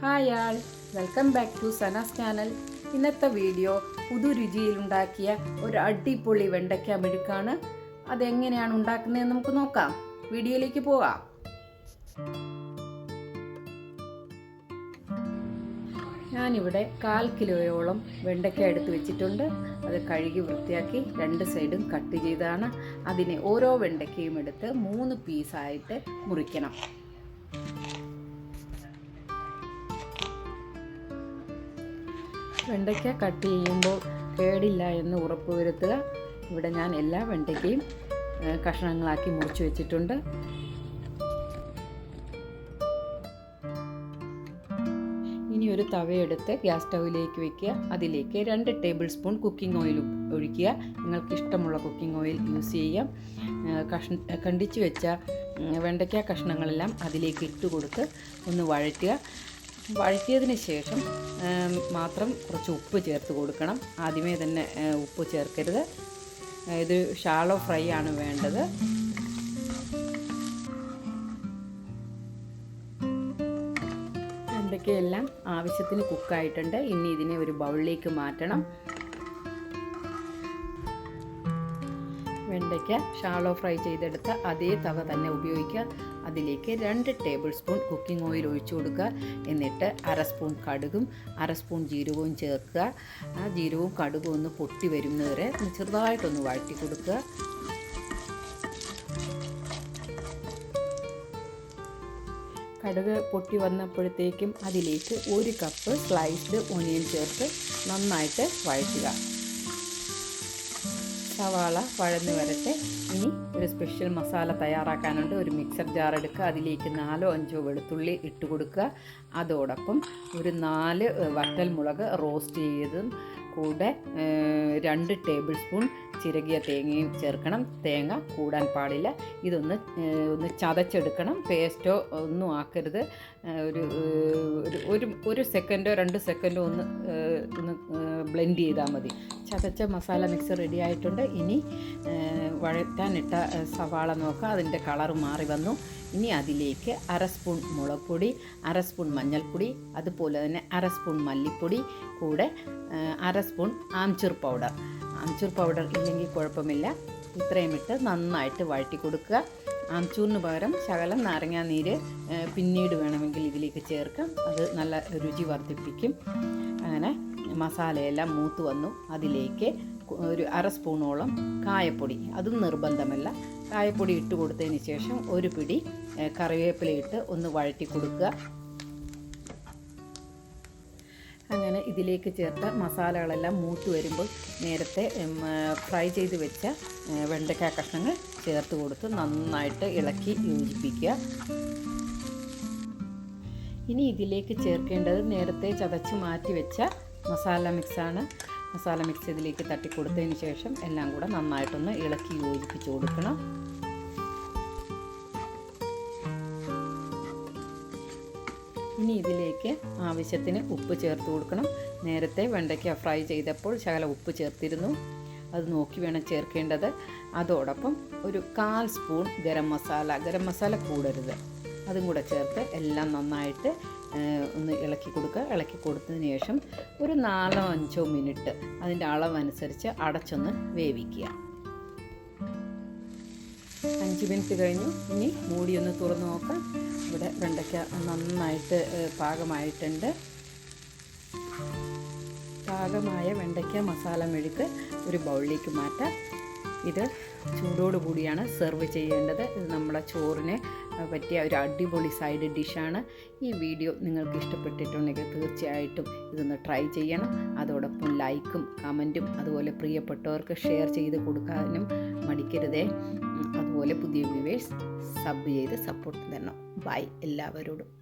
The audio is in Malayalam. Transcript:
Hi all. Welcome back to Sanas channel. ഇന്നത്തെ വീഡിയോ പുതു രുചിയിലുണ്ടാക്കിയ ഒരു അടിപൊളി വെണ്ടയ്ക്ക മെഴുക്കാണ്. അതെങ്ങനെയാണ് ഉണ്ടാക്കുന്നതെന്ന് നമുക്ക് നോക്കാം. വീഡിയോയിലേക്ക് പോകാം ഞാനിവിടെ കാൽ കിലോയോളം വെണ്ടയ്ക്ക എടുത്ത് വെച്ചിട്ടുണ്ട്. അത് കഴുകി വൃത്തിയാക്കി രണ്ട് സൈഡും കട്ട് ചെയ്താണ്. അതിനെ ഓരോ വെണ്ടയ്ക്കയും എടുത്ത് മൂന്ന് പീസായിട്ട് മുറിക്കണം. വെണ്ടയ്ക്ക കട്ട് ചെയ്യുമ്പോൾ കേടില്ല എന്ന് ഉറപ്പ് വരുത്തുക. ഇവിടെ ഞാൻ എല്ലാ വെണ്ടയ്ക്കയും കഷ്ണങ്ങളാക്കി മുറിച്ച് വെച്ചിട്ടുണ്ട്. ഇനി ഒരു തവയെടുത്ത് ഗ്യാസ് സ്റ്റൗവിലേക്ക് വെക്കുക. അതിലേക്ക് രണ്ട് ടേബിൾ സ്പൂൺ കുക്കിംഗ് ഓയിൽ ഒഴിക്കുക. നിങ്ങൾക്ക് ഇഷ്ടമുള്ള കുക്കിംഗ് ഓയിൽ യൂസ് ചെയ്യാം. കഷ് കണ്ടിച്ച് വെച്ച വെണ്ടയ്ക്ക കഷ്ണങ്ങളെല്ലാം അതിലേക്ക് ഇട്ട് കൊടുത്ത് ഒന്ന് വഴറ്റുക. വഴറ്റിയതിന് ശേഷം മാത്രം കുറച്ച് ഉപ്പ് ചേർത്ത് കൊടുക്കണം. ആദ്യമേ തന്നെ ഉപ്പ് ചേർക്കരുത്. ഇത് ഷാളോ ഫ്രൈ ആണ് വേണ്ടത്. വെണ്ടയ്ക്കയെല്ലാം ആവശ്യത്തിന് കുക്കായിട്ടുണ്ട് ഇനി ഇതിനെ ഒരു ബൗളിലേക്ക് മാറ്റണം. വെണ്ടയ്ക്ക ഷാളോ ഫ്രൈ ചെയ്തെടുത്ത അതേ തവ തന്നെ ഉപയോഗിക്കുക. അതിലേക്ക് രണ്ട് ടേബിൾ സ്പൂൺ കുക്കിംഗ് ഓയിൽ ഒഴിച്ചു കൊടുക്കുക. എന്നിട്ട് അര സ്പൂൺ കടുകും അര സ്പൂൺ ജീരകവും ചേർക്കുക. ആ ജീരകവും കടുകും ഒന്ന് പൊട്ടി വരുന്നവരെ ചെറുതായിട്ടൊന്ന് വഴറ്റി കൊടുക്കുക. കടുക് പൊട്ടി വന്നപ്പോഴത്തേക്കും അതിലേക്ക് ഒരു കപ്പ് സ്ലൈസ്ഡ് ഒനിയൻ ചേർത്ത് നന്നായിട്ട് വഴറ്റുക. സവാള വഴന്ന് വരട്ടെ. ഇനി ഒരു സ്പെഷ്യൽ മസാല തയ്യാറാക്കാനുണ്ട്. ഒരു മിക്സർ ജാർ എടുക്കുക. അതിലേക്ക് നാലോ അഞ്ചോ വെളുത്തുള്ളി ഇട്ട് കൊടുക്കുക. അതോടൊപ്പം ഒരു നാല് വറ്റൽ മുളക് റോസ്റ്റ് ചെയ്തതും കൂടെ രണ്ട് ടേബിൾ സ്പൂൺ ചിരകിയ തേങ്ങയും ചേർക്കണം. തേങ്ങ കൂടാൻ പാടില്ല. ഇതൊന്ന് ഒന്ന് ചതച്ചെടുക്കണം. പേസ്റ്റോ ഒന്നും ആക്കരുത്. ഒരു ഒരു ഒരു സെക്കൻഡോ രണ്ട് സെക്കൻഡോ ഒന്ന് ഒന്ന് ബ്ലെൻഡ് ചെയ്താൽ മതി. ചതച്ച മസാല മിക്സ് റെഡി ആയിട്ടുണ്ട്. ഇനി വഴറ്റാനിട്ട സവാള നോക്കുക. അതിന്റെ കളർ മാറി വന്നു. ഇനി അതിലേക്ക് അര സ്പൂൺ മുളക് പൊടി അര സ്പൂൺ മഞ്ഞൾപ്പൊടി അതുപോലെ തന്നെ അര സ്പൂൺ മല്ലിപ്പൊടി കൂടെ അര spoon amchur powder. Amchur powder ഇല്ലെങ്കിൽ കുഴപ്പമില്ല. ഇത്രയും ഇട്ട് നന്നായിട്ട് വഴറ്റി കൊടുക്കുക. ആംചൂറിന് പകരം ശകലം നാരങ്ങാ നീര് പിന്നീട് വേണമെങ്കിൽ ഇതിലേക്ക് ചേർക്കാം. അത് നല്ല രുചി വർദ്ധിപ്പിക്കും. അങ്ങനെ മസാലയെല്ലാം മൂത്ത് വന്നു. അതിലേക്ക് ഒരു അര സ്പൂണോളം കായപ്പൊടി. അതും നിർബന്ധമല്ല. കായപ്പൊടി ഇട്ട് കൊടുത്തതിന് ശേഷം ഒരു പിടി കറിവേപ്പില ഇട്ട് ഒന്ന് വഴറ്റി കൊടുക്കുക. അങ്ങനെ ഇതിലേക്ക് ചേർത്ത മസാലകളെല്ലാം മൂത്ത് വരുമ്പോൾ നേരത്തെ ഫ്രൈ ചെയ്ത് വെച്ച വെണ്ടയ്ക്ക കഷ്ണങ്ങൾ ചേർത്ത് കൊടുത്ത് നന്നായിട്ട് ഇളക്കി യോജിപ്പിക്കുക. ഇനി ഇതിലേക്ക് ചേർക്കേണ്ടത് നേരത്തെ ചതച്ച് മാറ്റി വെച്ച മസാല മിക്സാണ്. മസാല മിക്സ് ഇതിലേക്ക് തട്ടി കൊടുത്തതിന് ശേഷം എല്ലാം കൂടെ നന്നായിട്ടൊന്ന് ഇളക്കി യോജിപ്പിച്ച് കൊടുക്കണം. ഇനി ഇതിലേക്ക് ആവശ്യത്തിന് ഉപ്പ് ചേർത്ത് കൊടുക്കണം. നേരത്തെ വെണ്ടയ്ക്ക ഫ്രൈ ചെയ്തപ്പോൾ ശകല ഉപ്പ് ചേർത്തിരുന്നു. അത് നോക്കി വേണം ചേർക്കേണ്ടത്. അതോടൊപ്പം ഒരു കാൽ സ്പൂൺ ഗരം മസാല. ഗരം മസാല കൂടരുത്. അതും കൂടെ ചേർത്ത് എല്ലാം നന്നായിട്ട് ഒന്ന് ഇളക്കി കൊടുക്കുക. ഇളക്കി കൊടുത്തതിന് ശേഷം ഒരു നാലോ അഞ്ചോ മിനിറ്റ് അതിന്റെ അളവനുസരിച്ച് അടച്ചൊന്ന് വേവിക്കുക. അഞ്ച് മിനിറ്റ് കഴിഞ്ഞു. ഇനി മൂടി ഒന്ന് തുറന്ന് നോക്കാം. ഇവിടെ വെണ്ടയ്ക്ക നന്നായിട്ട് പാകമായിട്ടുണ്ട്. പാകമായ വെണ്ടയ്ക്ക മസാല മെഴുക്ക് ഒരു ബൗളിലേക്ക് മാറ്റാം. ഇത് ചൂടോടുകൂടിയാണ് സെർവ് ചെയ്യേണ്ടത്. ഇത് നമ്മുടെ ചോറിന് പറ്റിയ ഒരു അടിപൊളി സൈഡ് ഡിഷാണ്. ഈ വീഡിയോ നിങ്ങൾക്ക് ഇഷ്ടപ്പെട്ടിട്ടുണ്ടെങ്കിൽ തീർച്ചയായിട്ടും ഇതൊന്ന് ട്രൈ ചെയ്യണം. അതോടൊപ്പം ലൈക്കും കമന്റും അതുപോലെ പ്രിയപ്പെട്ടവർക്ക് ഷെയർ ചെയ്ത് കൊടുക്കാനും മടിക്കരുതേ. അതുപോലെ പുതിയ വ്യൂവേഴ്സ് സബ് ചെയ്ത് സപ്പോർട്ട് തരണം. ബൈ. എല്ലാവരോടും.